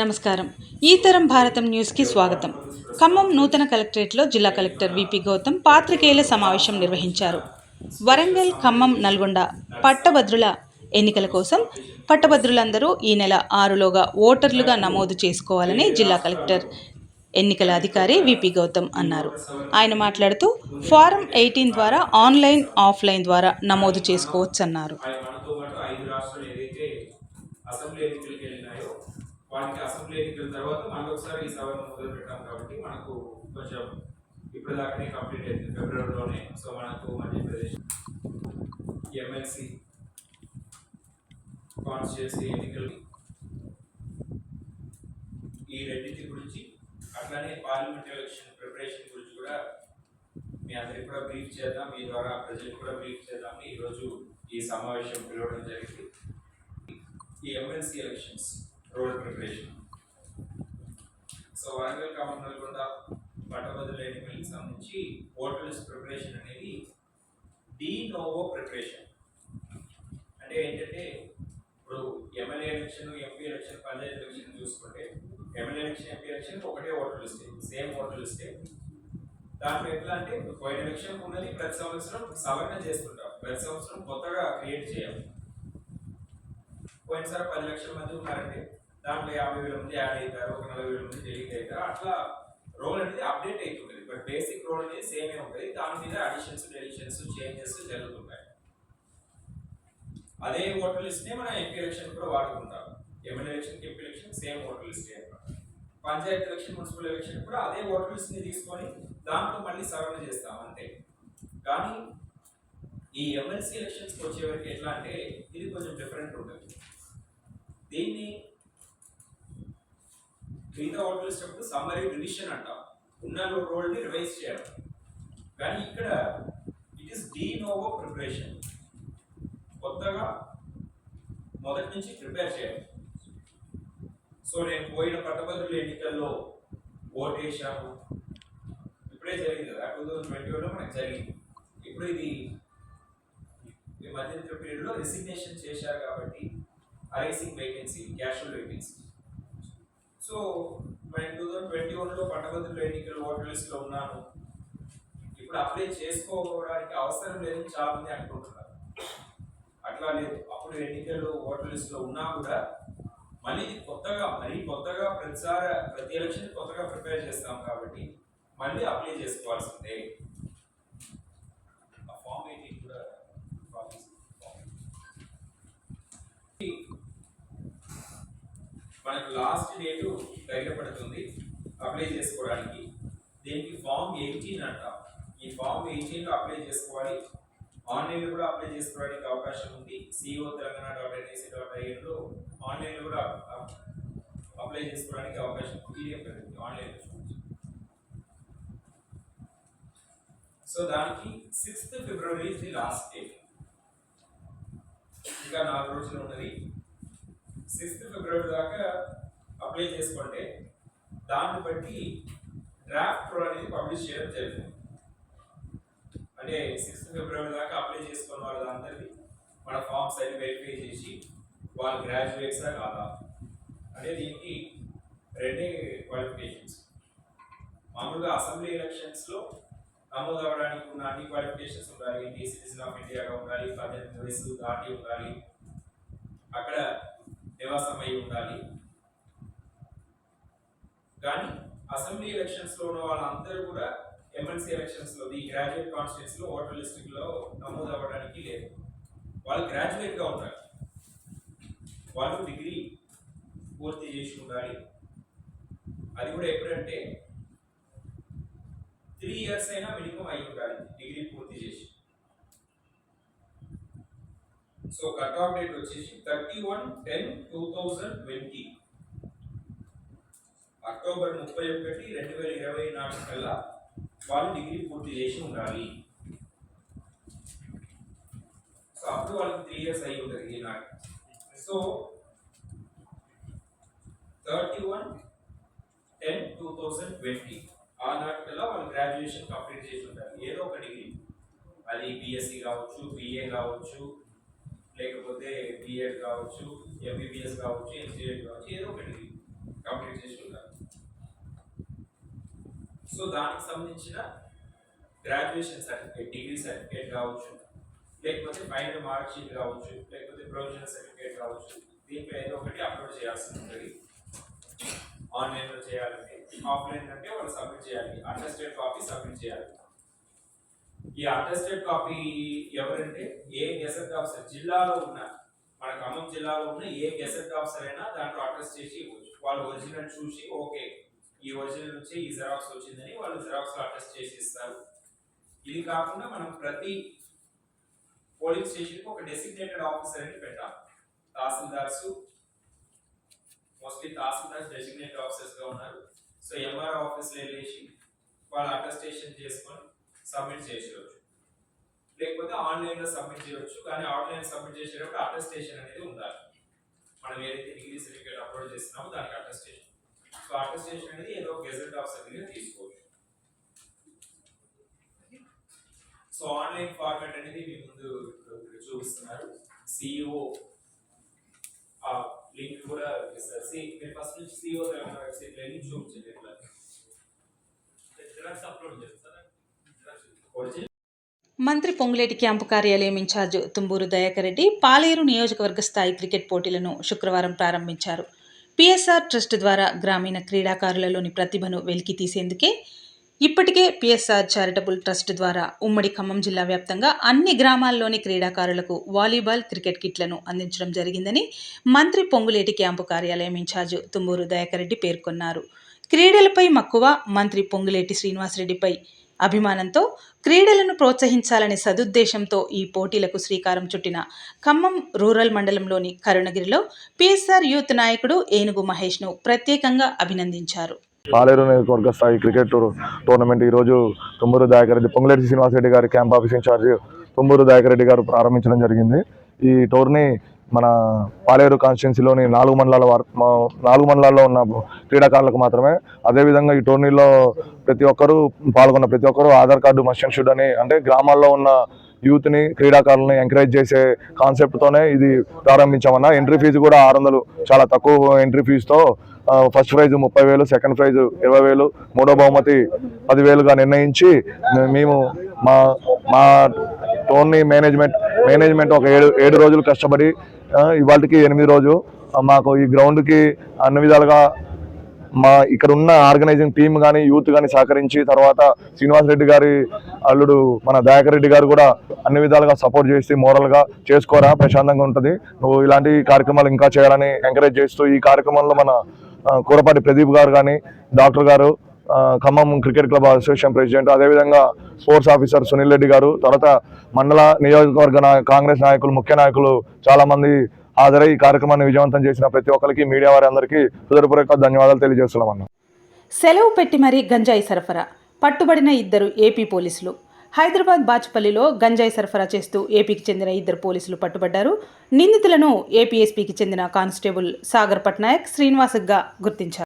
నమస్కారం. ఈ తరం భారతం న్యూస్కి స్వాగతం. ఖమ్మం నూతన కలెక్టరేట్లో జిల్లా కలెక్టర్ విపి గౌతమ్ పాత్రికేయుల సమావేశం నిర్వహించారు. వరంగల్ ఖమ్మం నల్గొండ పట్టభద్రుల ఎన్నికల కోసం పట్టభద్రులందరూ ఈ నెల ఆరులోగా ఓటర్లుగా నమోదు చేసుకోవాలని జిల్లా కలెక్టర్ ఎన్నికల అధికారి విపి గౌతమ్ అన్నారు. ఆయన మాట్లాడుతూ ఫారం ఎయిటీన్ ద్వారా ఆన్లైన్ ఆఫ్లైన్ ద్వారా నమోదు చేసుకోవచ్చన్నారు. అసెంబ్లీ వాటికి అసెంబ్లీ ఎన్నికల తర్వాత మళ్ళీ ఒకసారి ఈ సభను మొదలు పెట్టాం కాబట్టి మనకు కొంచెం ఇప్పుడు దాకానే కంప్లీట్ అయింది. ఫిబ్రవరిలోనే. సో మనకు మధ్యప్రదేశ్ ఎమ్మెల్సీ కాన్స్టిట్యూన్సీ ఎన్నికలు ఈ రెండింటి గురించి అట్లానే పార్లమెంట్ ఎలక్షన్ ప్రిపరేషన్ గురించి కూడా మీ అందరికి కూడా బ్రీఫ్ చేద్దాం. మీ ద్వారా ప్రజలకు కూడా బ్రీఫ్ చేద్దాం. ఈరోజు ఈ సమావేశం పిలవడం జరిగింది. ఈ MLC elections road preparation so Warangal Khammam Nalgonda పట్టభద్రుల ఎన్నికలకు సంబంధించి ఓటర్ లిస్ట్ ప్రిపరేషన్ అనేది డి నోవో ప్రిపరేషన్ అంటే ఏంటంటే ఇప్పుడు MLA election MP election panchayat election చూసుకుంటే ఎమ్మెల్యే ఎలక్షన్ ఎంపీ ఎలక్షన్ ఒకటే ఓటర్ లిస్టే సేమ్ ఓటర్ లిస్టే దాంట్లో ఎట్లా అంటే పోయిన ఎలక్షన్ ఉన్నది ప్రతి సంవత్సరం సవరణ చేస్తుంటాం. ప్రతి సంవత్సరం కొత్తగా క్రియేట్ చేయాలి. పోయినసారి పది లక్షల మంది ఉన్నారంటే దాంట్లో యాభై వేల మంది యాడ్ అవుతారు ఒక నలభై వేల మంది డెలీట్ అవుతారు అట్లా రోల్ అనేది అప్డేట్ అవుతుంటుంది బట్ బేసిక్ రోల్ అనేది సేమే ఉంటుంది. దాని మీద అడిషన్స్ డెలిషన్స్ చేంజెస్ జరుగుతుంటాయి. అదే ఓటర్ లిస్ట్ నే మనం ఎంపీ ఎలక్షన్ కూడా వాడుకుంటాం MLA election MP election same voter list panchayat election municipal election కూడా అదే ఓటర్ లిస్ట్ని తీసుకొని దాంట్లో మళ్ళీ సవరణ చేస్తాం అంతే. కానీ ఈ ఎమ్మెల్సీ ఎలక్షన్స్కి వచ్చేవరకు ఎట్లా అంటే ఇది కొంచెం డిఫరెంట్ ఉంటుంది. దీన్ని మిగతా ఓటర్ లిస్ట్ సమ్మరీ రివిషన్ అంటాం. ఉన్న రోల్ని రివైజ్ చేయడం. కానీ ఇక్కడ it is de novo preparation కొత్తగా మొదటి నుంచి ప్రిపేర్ చేయాలి సో నేను పోయిన పట్టభద్రుల ఎన్నికల్లో ఓటేశాను ఇప్పుడే జరిగింది కదా టూ థౌజండ్ ట్వంటీ వన్లో మనకు జరిగింది. ఇప్పుడు ఇది ఈ మధ్యంతర పీరియడ్లో రిసిగ్నేషన్ చేశారు కాబట్టి arising vacancy casual vacancy so నేను టూ థౌజండ్ ట్వంటీ వన్లో పట్టభద్రుల ఎన్నికల ఓటర్ లిస్ట్లో ఉన్నాను. ఇప్పుడు అప్లై చేసుకోవడానికి అవసరం లేదని చాలా మంది అనుకుంటున్నారు అట్లా లేదు. అప్పుడు ఎన్నికలు ఓటర్ లిస్ట్లో ఉన్నా కూడా మళ్ళీ కొత్తగా మరీ కొత్తగా ప్రతిసారి ప్రతి ఎలక్షన్ కొత్తగా ప్రిపేర్ చేస్తాం కాబట్టి మళ్ళీ అప్లై చేసుకోవాల్సిందే ఆ ఫామ్ ఎయిటీన్ కూడా copy form. మనకు లాస్ట్ డేటు దగ్గర అప్లై చేసుకోవడానికి. దీనికి ఫామ్ ఎయిటీన్ అంట. ఈ ఫామ్ ఎయిటీన్లో అప్లై చేసుకోవాలి. ఆన్లైన్లో కూడా అప్లై చేసుకోవడానికి అవకాశం ఉంది. CEO Telangana dot NIC dot ఐఎన్లో ఆన్లైన్లో కూడా అప్లై చేసుకోవడానికి అవకాశం పీడిఎఫ్ ఆన్లైన్లో సో దానికి sixth February the last date ఇంకా నాలుగు రోజులు ఉన్నది. సిక్స్త్ ఫిబ్రవరి దాకా అప్లై చేసుకుంటే దాన్ని బట్టి డ్రాఫ్ట్ రూల్ అనేది పబ్లిష్ చేయడం జరుగుతుంది. అంటే సిక్స్త్ ఫిబ్రవరి దాకా అప్లై చేసుకున్న వాళ్ళందరినీ మన ఫామ్స్ అన్ని వెరిఫై చేసి వాళ్ళు గ్రాడ్యుయేట్సా కాదా? అంటే దీనికి రెండే క్వాలిఫికేషన్స్ మామూలుగా అసెంబ్లీ ఎలక్షన్స్లో నమోదు అవ్వడానికి ఉన్న అన్ని క్వాలిఫికేషన్స్ ఉండాలి. ఇండియా సిటిజన్ ఆఫ్ ఇండియాగా ఉండాలి పద్దెనిమిది వయసు దాటి ఉండాలి. అక్కడ నివాసం అయి ఉండాలి. కానీ అసెంబ్లీ ఎలక్షన్స్లో ఉన్న వాళ్ళందరూ కూడా ఎమ్మెల్సీ ఎలక్షన్స్లో ఈ గ్రాడ్యుయేట్ కాన్స్టిట్యూన్స్లో ఓటర్ లిస్ట్లో నమోదు అవ్వడానికి లేదు. వాళ్ళు గ్రాడ్యుయేట్గా ఉంటారు. వాళ్ళు డిగ్రీ పూర్తి చేసి ఉండాలి అది కూడా ఎప్పుడంటే త్రీ ఇయర్స్ అయినా మినిమం అయి ఉండాలి డిగ్రీ పూర్తి చేసి. సో కట్ ఆఫ్ డేట్ వచ్చేసి thirty one ten two thousand twenty October ముప్పై ఒకటి రెండు వేల ఇరవై నాటి కల్లా వాళ్ళు డిగ్రీ పూర్తి చేసి ఉండాలి. సో అప్పుడు వాళ్ళకి త్రీ ఇయర్స్ అయి ఉంటుంది ఈనాడు so thirty one ten two thousand twenty ఆ నాటికల్లా వాళ్ళు గ్రాడ్యుయేషన్ కంప్లీట్ చేసి ఉంటారు ఏదో ఒక డిగ్రీ. అది బీఎస్సీ కావచ్చు బిఏ కావచ్చు లేకపోతే బిఎడ్ కావచ్చు ఎంబీబీఎస్ కావచ్చు ఎంసీఏ కావచ్చు ఏదో ఒక డిగ్రీ సో దానికి సంబంధించిన గ్రాడ్యుయేషన్ సర్టిఫికేట్ డిగ్రీ సర్టిఫికేట్ కావచ్చు లేకపోతే ఫైనల్ మార్క్ షీట్ కావచ్చు లేకపోతే ప్రొవిజనల్ సర్టిఫికేట్ కావచ్చు దీంట్లో ఏదో ఒకటి అప్లోడ్ చేయాల్సి ఉంటుంది. ఆన్లైన్లో చేయాలంటే ఆఫ్లైన్ అంటే వాళ్ళు సబ్మిట్ చేయాలి. అటెస్టెడ్ కాపీ సబ్మిట్ చేయాలి. ఈ అటెస్టెడ్ కాపీ ఎవరంటే ఏ గెసెట్ ఆఫీసర్ జిల్లాలో ఉన్న మన ఖమ్మం జిల్లాలో ఉన్న ఏ గెసెట్ ఆఫీసర్ అయినా దాంట్లో అటెస్ట్ చేసి ఇవ్వచ్చు. వాళ్ళు ఒరిజినల్ చూసి ఓకే ఈ ఒరిజినల్ నుంచి ఈ జెరాక్స్ వచ్చిందని వాళ్ళు జెరాక్స్ అటెస్ట్ చేసి ఇస్తారు ఇది కాకుండా మనం ప్రతి పోలింగ్ స్టేషన్ ఒక డెసిగ్నేటెడ్ ఆఫీసర్ అని పెట్టాం. తహసీల్దార్స్ మోస్ట్లీ తహసీల్దార్స్ డెసిగ్నేటెడ్ ఆఫీసర్స్గా ఉన్నారు. సో ఎంఆర్ఓ ఆఫీస్లో వెళ్ళేసి వాళ్ళు అటెస్టేషన్ చేసుకొని సబ్మిట్ చేసేయచ్చు. లేకపోతే ఆన్లైన్లో సబ్మిట్ చేయవచ్చు కానీ ఆన్లైన్ సబ్మిట్ చేసేటప్పుడు అటెస్టేషన్ అనేది ఉండాలి. మనం ఏదైతే డిగ్రీ సర్టిఫికేట్ అప్లోడ్ చేస్తున్నామో దానికి అటెస్టేషన్ సో అటెస్టేషన్ అనేది ఏదో గెజెట్ దగ్గర తీసుకోవచ్చు. సో ఆన్లైన్ ఫార్మాట్ అనేది మీ ముందు చూపిస్తున్నారు. సిఇఓ ఆ లింక్ కూడా ఇస్తారు. సి మీరు ఫస్ట్ నుంచి సిఇఓ తెలంగాణ వెబ్సైట్ లింక్ చూపించండి ఇట్లా జిరాక్స్ అప్లోడ్ చేస్తారా? ఒరిజినల్ మంత్రి పొంగులేటి క్యాంపు కార్యాలయం ఇన్ఛార్జ్ తుంబూరు దయాకర్ రెడ్డి పాలేరు నియోజకవర్గ స్థాయి క్రికెట్ పోటీలను శుక్రవారం ప్రారంభించారు. పిఎస్ఆర్ ట్రస్ట్ ద్వారా గ్రామీణ క్రీడాకారులలోని ప్రతిభను వెలికి తీసేందుకే ఇప్పటికే పిఎస్ఆర్ చారిటబుల్ ట్రస్ట్ ద్వారా ఉమ్మడి ఖమ్మం జిల్లా వ్యాప్తంగా అన్ని గ్రామాల్లోని క్రీడాకారులకు వాలీబాల్ క్రికెట్ కిట్లను అందించడం జరిగిందని మంత్రి పొంగులేటి క్యాంపు కార్యాలయం ఇన్ఛార్జ్ తుమ్మూరు దయాకర్ రెడ్డి పేర్కొన్నారు. క్రీడలపై మక్కువ మంత్రి పొంగులేటి శ్రీనివాసరెడ్డిపై అభిమానంతో క్రీడలను ప్రోత్సహించాలనే సదుద్దేశంతో ఈ పోటీలకు శ్రీకారం చుట్టిన ఖమ్మం రూరల్ మండలంలోని కరుణగిరిలో పిఎస్ఆర్ యూత్ నాయకుడు ఏనుగు మహేష్ను ప్రత్యేకంగా అభినందించారు. పాలేరు నియోజకవర్గ స్థాయి క్రికెట్ టూర్ టోర్నమెంట్ ఈరోజు తుమ్మూరు దాయకరెడ్డి రెడ్డి పొంగులేటి శ్రీనివాసరెడ్డి గారి camp office incharge Thummuru Dayakarreddy Reddy గారు ప్రారంభించడం జరిగింది. ఈ టోర్నీ మన పాలేరు కాన్స్టిట్యున్సీలోని నాలుగు మండలాల నాలుగు మండలాల్లో ఉన్న క్రీడాకారులకు మాత్రమే అదేవిధంగా ఈ టోర్నీలో ప్రతి ఒక్కరూ పాల్గొన్న ప్రతి ఒక్కరూ ఆధార్ కార్డు మస్ట్ షుడ్ అని అంటే గ్రామాల్లో ఉన్న యూత్ని క్రీడాకారులని ఎంకరేజ్ చేసే కాన్సెప్ట్తోనే ఇది ప్రారంభించామన్న. ఎంట్రీ ఫీజు కూడా ఆరు వందలు. చాలా తక్కువ ఎంట్రీ ఫీజుతో ఫస్ట్ ప్రైజ్ ముప్పై వేలు సెకండ్ ప్రైజ్ ఇరవై వేలు మూడో బహుమతి పదివేలుగా నిర్ణయించి మేము మా మా టోర్నీ మేనేజ్మెంట్ మేనేజ్మెంట్ ఒక ఏడు ఏడు రోజులు కష్టపడి ఇవాళకి ఎనిమిది రోజు మాకు ఈ గ్రౌండ్కి అన్ని విధాలుగా మా ఇక్కడ ఉన్న ఆర్గనైజింగ్ టీం కానీ యూత్ కానీ సహకరించి తర్వాత శ్రీనివాస్ రెడ్డి గారి అల్లుడు మన దయాకర్ రెడ్డి గారు కూడా అన్ని విధాలుగా సపోర్ట్ చేసి మోరల్గా చేసుకోరా ప్రశాంతంగా ఉంటుంది. నువ్వు ఇలాంటి కార్యక్రమాలు ఇంకా చేయాలని ఎంకరేజ్ చేస్తూ ఈ కార్యక్రమంలో మన కురపాటి కూరపాటి ప్రదీప్ గారు కానీ డాక్టర్ గారు Khammam cricket club association president అదేవిధంగా స్పోర్ట్స్ ఆఫీసర్ సునీల్ రెడ్డి గారు తర్వాత మండల నియోజకవర్గ కాంగ్రెస్ నాయకులు ముఖ్య నాయకులు చాలామంది హాజరై ఈ కార్యక్రమాన్ని విజయవంతం చేసిన ప్రతి ఒక్కరికి మీడియా వారి అందరికీ హృదయపూర్వక ధన్యవాదాలు తెలియజేస్తున్నామన్నా సెలవు పెట్టి మరీ గంజాయి సరఫరా పట్టుబడిన ఇద్దరు ఏపీ పోలీసులు. హైదరాబాద్ బాచ్పల్లిలో గంజాయి సరఫరా చేస్తూ ఏపీకి చెందిన ఇద్దరు పోలీసులు పట్టుబడ్డారు. నిందితులను ఏపీఎస్పీకి చెందిన కానిస్టేబుల్ సాగర్ పట్నాయక్ శ్రీనివాసగ్గా గుర్తించారు.